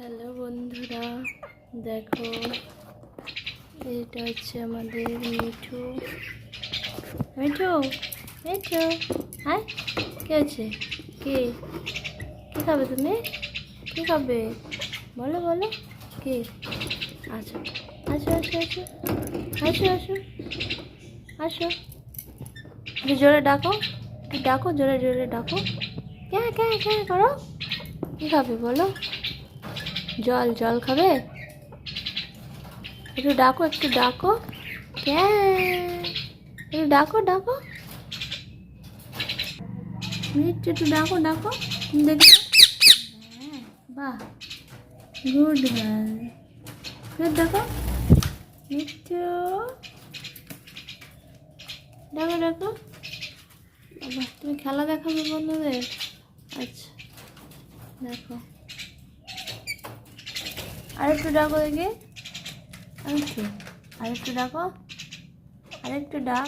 Hello বন্ধুরা, দেখো, এটা হচ্ছে আমাদের মিঠু। মিঠু মিঠু হ্যাঁ কে আছে? কে? কী খাবে তুমি? কী খাবে? বলো বলো, কে? আচ্ছা আসো আসো আসো আসো আসো আসো একটু জোরে ডাকো, একটু ডাকো, জোরে জোরে ডাকো। ক্যা ক্যা ক্যা করো? কী খাবে বলো? জল জল খাবে? একটু ডাকো একটু ডাকো। একটু ডাকো ডাকো। একটু ডাকো ডাকো। দেখো। বাহ, গুড গার্ল। দেখো ডাকো। ডাকো বাবা তুমি খেলা দেখাবে বন্ধুদের? আচ্ছা দেখো। আরেকটু ডাকো দেখি আরেকটু আরেকটু ডাকো। আরেকটু ডাক।